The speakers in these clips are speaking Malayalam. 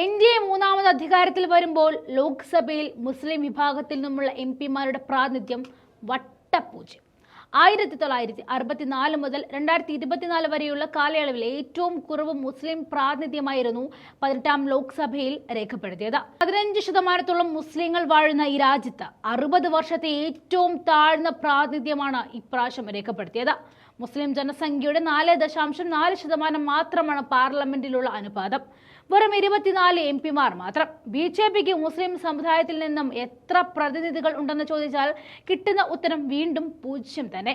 എൻ ഡി എ മൂന്നാമത് അധികാരത്തിൽ വരുമ്പോൾ ലോക്സഭയിൽ മുസ്ലിം വിഭാഗത്തിൽ നിന്നുമുള്ള എം പിമാരുടെ പ്രാതിനിധ്യം വട്ടപൂജ്യം. ആയിരത്തി തൊള്ളായിരത്തി അറുപത്തിനാല് മുതൽ രണ്ടായിരത്തി ഇരുപത്തിനാല് വരെയുള്ള കാലയളവിൽ ഏറ്റവും കുറവ് മുസ്ലിം പ്രാതിനിധ്യമായിരുന്നു പതിനെട്ടാം ലോക്സഭയിൽ രേഖപ്പെടുത്തിയത്. പതിനഞ്ച് ശതമാനത്തോളം മുസ്ലിങ്ങൾ വാഴുന്ന ഈ രാജ്യത്ത് അറുപത് വർഷത്തെ ഏറ്റവും താഴ്ന്ന പ്രാതിനിധ്യമാണ് ഇപ്രാവശ്യം രേഖപ്പെടുത്തിയത്. മുസ്ലിം ജനസംഖ്യയുടെ നാല് ദശാംശം നാല് ശതമാനം മാത്രമാണ് പാർലമെന്റിലുള്ള അനുപാതം. വെറും ഇരുപത്തിനാല് എം പിമാർ മാത്രം. ബി ജെ പിക്ക് മുസ്ലിം സമുദായത്തിൽ നിന്നും എത്ര പ്രതിനിധികൾ ഉണ്ടെന്ന് ചോദിച്ചാൽ കിട്ടുന്ന ഉത്തരം വീണ്ടും പൂജ്യം തന്നെ.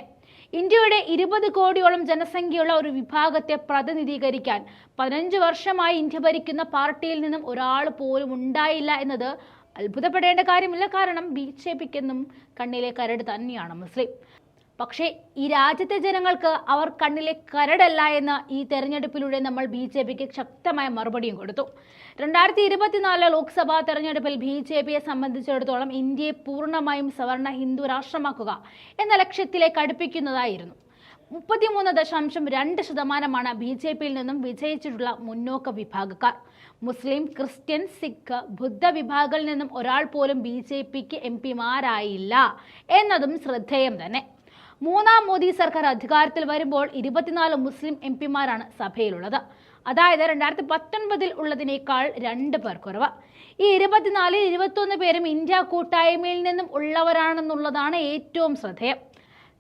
ഇന്ത്യയുടെ ഇരുപത് കോടിയോളം ജനസംഖ്യയുള്ള ഒരു വിഭാഗത്തെ പ്രതിനിധീകരിക്കാൻ പതിനഞ്ച് വർഷമായി ഇന്ത്യ ഭരിക്കുന്ന പാർട്ടിയിൽ നിന്നും ഒരാൾ പോലും ഉണ്ടായില്ല എന്നത് അത്ഭുതപ്പെടേണ്ട കാര്യമില്ല. കാരണം ബി ജെ പിക്കെന്നും കണ്ണിലെ കരട് തന്നെയാണ് മുസ്ലിം. പക്ഷേ ഈ രാജ്യത്തെ ജനങ്ങൾക്ക് അവർ കണ്ണിലെ കരടല്ല എന്ന് ഈ തെരഞ്ഞെടുപ്പിലൂടെ നമ്മൾ ബി ജെ പിക്ക് ശക്തമായ മറുപടിയും കൊടുത്തു. രണ്ടായിരത്തി ഇരുപത്തിനാല് ലോക്സഭാ തെരഞ്ഞെടുപ്പിൽ ബി ജെ പിയെ സംബന്ധിച്ചിടത്തോളം ഇന്ത്യയെ പൂർണമായും സവർണ ഹിന്ദു രാഷ്ട്രമാക്കുക എന്ന ലക്ഷ്യത്തിലേക്ക് അടുപ്പിക്കുന്നതായിരുന്നു. മുപ്പത്തിമൂന്ന് ദശാംശം രണ്ട് ശതമാനമാണ് ബി ജെ പിയിൽ നിന്നും വിജയിച്ചിട്ടുള്ള മുന്നോക്ക വിഭാഗക്കാർ. മുസ്ലിം ക്രിസ്ത്യൻ സിഖ് ബുദ്ധ വിഭാഗങ്ങളിൽ നിന്നും ഒരാൾ പോലും ബി ജെ പിക്ക് എം പിമാരായില്ല എന്നതും ശ്രദ്ധേയം തന്നെ. മൂന്നാം മോദി സർക്കാർ അധികാരത്തിൽ വരുമ്പോൾ ഇരുപത്തിനാല് മുസ്ലിം എം പിമാരാണ് സഭയിലുള്ളത്. അതായത് രണ്ടായിരത്തി പത്തൊൻപതിൽ ഉള്ളതിനേക്കാൾ രണ്ട് പേർ കുറവ്. ഈ ഇരുപത്തിനാലിൽ ഇരുപത്തൊന്ന് പേരും ഇന്ത്യ കൂട്ടായ്മയിൽ നിന്നും ഉള്ളവരാണെന്നുള്ളതാണ് ഏറ്റവും ശ്രദ്ധേയം.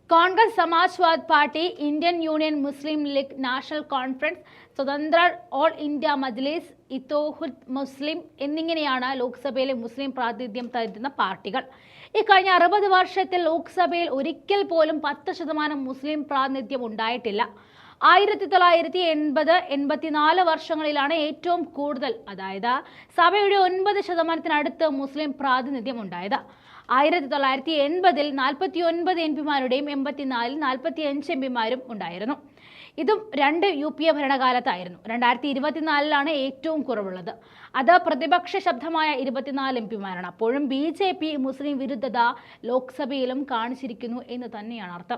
Congress Samajwad Party Indian Union Muslim League National Conference സ്വതന്ത്ര All India Majlis Ittehad Muslim എന്നിങ്ങനെയാണ് ലോക്സഭയിലെ മുസ്ലിം പ്രാതിനിധ്യം തരുന്ന പാർട്ടികൾ. ഈ കഴിഞ്ഞ അറുപത് വർഷത്തിൽ ലോക്സഭയിൽ ഒരിക്കൽ പോലും പത്ത് ശതമാനം മുസ്ലിം പ്രാതിനിധ്യം ഉണ്ടായിട്ടില്ല. ആയിരത്തി തൊള്ളായിരത്തി എൺപത് എൺപത്തിനാല് വർഷങ്ങളിലാണ് ഏറ്റവും കൂടുതൽ അതായത് സഭയുടെ ഒൻപത് ശതമാനത്തിനടുത്ത് മുസ്ലിം പ്രാതിനിധ്യം ഉണ്ടായത്. ആയിരത്തി തൊള്ളായിരത്തി എൺപതിൽ നാൽപ്പത്തി ഒൻപത് എം പിമാരുടെയും എൺപത്തിനാലിൽ നാൽപ്പത്തി അഞ്ച് എം പിമാരും ഉണ്ടായിരുന്നു. ഇതും രണ്ട് യു പി എ ഭരണകാലത്തായിരുന്നു. രണ്ടായിരത്തി ഇരുപത്തിനാലിലാണ് ഏറ്റവും കുറവുള്ളത്. അത് പ്രതിപക്ഷ ശബ്ദമായ ഇരുപത്തിനാല് എം പിമാരാണ്. അപ്പോഴും ബി ജെ പി മുസ്ലിം വിരുദ്ധത ലോക്സഭയിലും കാണിച്ചിരിക്കുന്നു എന്ന് തന്നെയാണ് അർത്ഥം.